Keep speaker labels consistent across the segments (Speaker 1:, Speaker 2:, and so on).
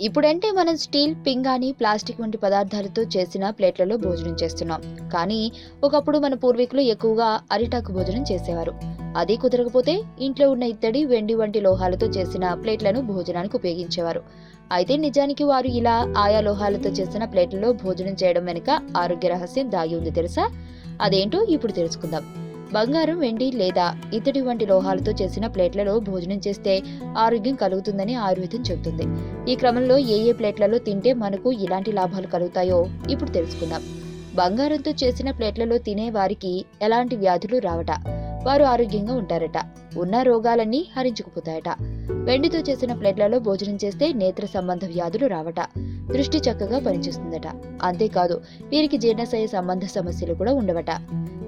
Speaker 1: ఇప్పుడంటే మనం steel పింగాణి plastic వంటి పదార్థాలతో చేసిన ప్లేట్లలో భోజనం చేస్తున్నాం. కానీ ఒకప్పుడు మన పూర్వీకులు ఎక్కువగా అరిటాకు భోజనం చేసేవారు. అది కుదరకపోతే ఇంట్లో ఉన్న ఇత్తడి వెండి వంటి లోహాలతో చేసిన ప్లేట్లను భోజనానికి ఉపయోగించేవారు. అయితే నిజానికి వారు ఇలా ఆయా లోహాలతో చేసిన ప్లేట్లలో భోజనం చేయడం వెనుక ఆరోగ్య రహస్యం దాగి ఉంది తెలుసా? అదేంటో ఇప్పుడు తెలుసుకుందాం. బంగారం వెండి లేదా ఇతడి వంటి లోహాలతో చేసిన ప్లేట్లలో భోజనం చేస్తే ఆరోగ్యం కలుగుతుందని ఆయుర్వేదం చెబుతుంది. ఈ క్రమంలో ఏ ఏ ప్లేట్లలో తింటే మనకు ఇలాంటి లాభాలు కలుగుతాయో ఇప్పుడు తెలుసుకుందాం. బంగారంతో చేసిన ప్లేట్లలో తినే వారికి ఎలాంటి వ్యాధులు రావట? వారు ఆరోగ్యంగా ఉంటారట. ఉన్న రోగాలన్నీ హరించుకుపోతాయట. వెండితో చేసిన ప్లేట్లలో భోజనం చేస్తే నేత్ర సంబంధ వ్యాధులు రావట. దృష్టి చక్కగా పనిచేస్తుందట. అంతేకాదు వీరికి జీర్ణశయ సంబంధ సమస్యలు కూడా ఉండవట.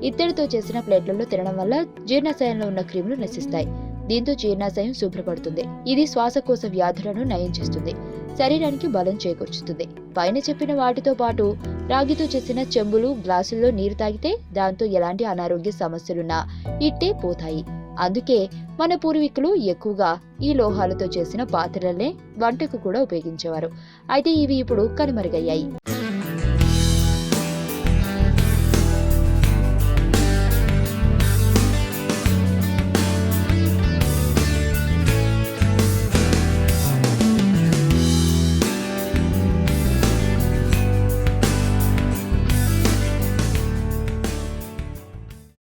Speaker 1: ఇత్తడితో చేసిన ప్లేట్లలో తినడం వల్ల జీర్ణశయంలో ఉన్న క్రిములు నశిస్తాయి. దీంతో జీర్ణాశయం శుభ్రపడుతుంది. ఇది శ్వాసకోశ వ్యాధులను నయం చేస్తుంది. శరీరానికి బలం చేకూర్చుతుంది పైన చెప్పిన వాటితో పాటు రాగితో చేసిన చెంబులు గ్లాసుల్లో నీరు తాగితే దాంతో ఎలాంటి అనారోగ్య సమస్యలున్నా ఇట్టే పోతాయి. అందుకే మన పూర్వీకులు ఎక్కువగా ఈ లోహాలతో చేసిన పాత్రలనే వంటకు కూడా ఉపయోగించేవారు. అయితే ఇవి ఇప్పుడు కనుమరుగయ్యాయి.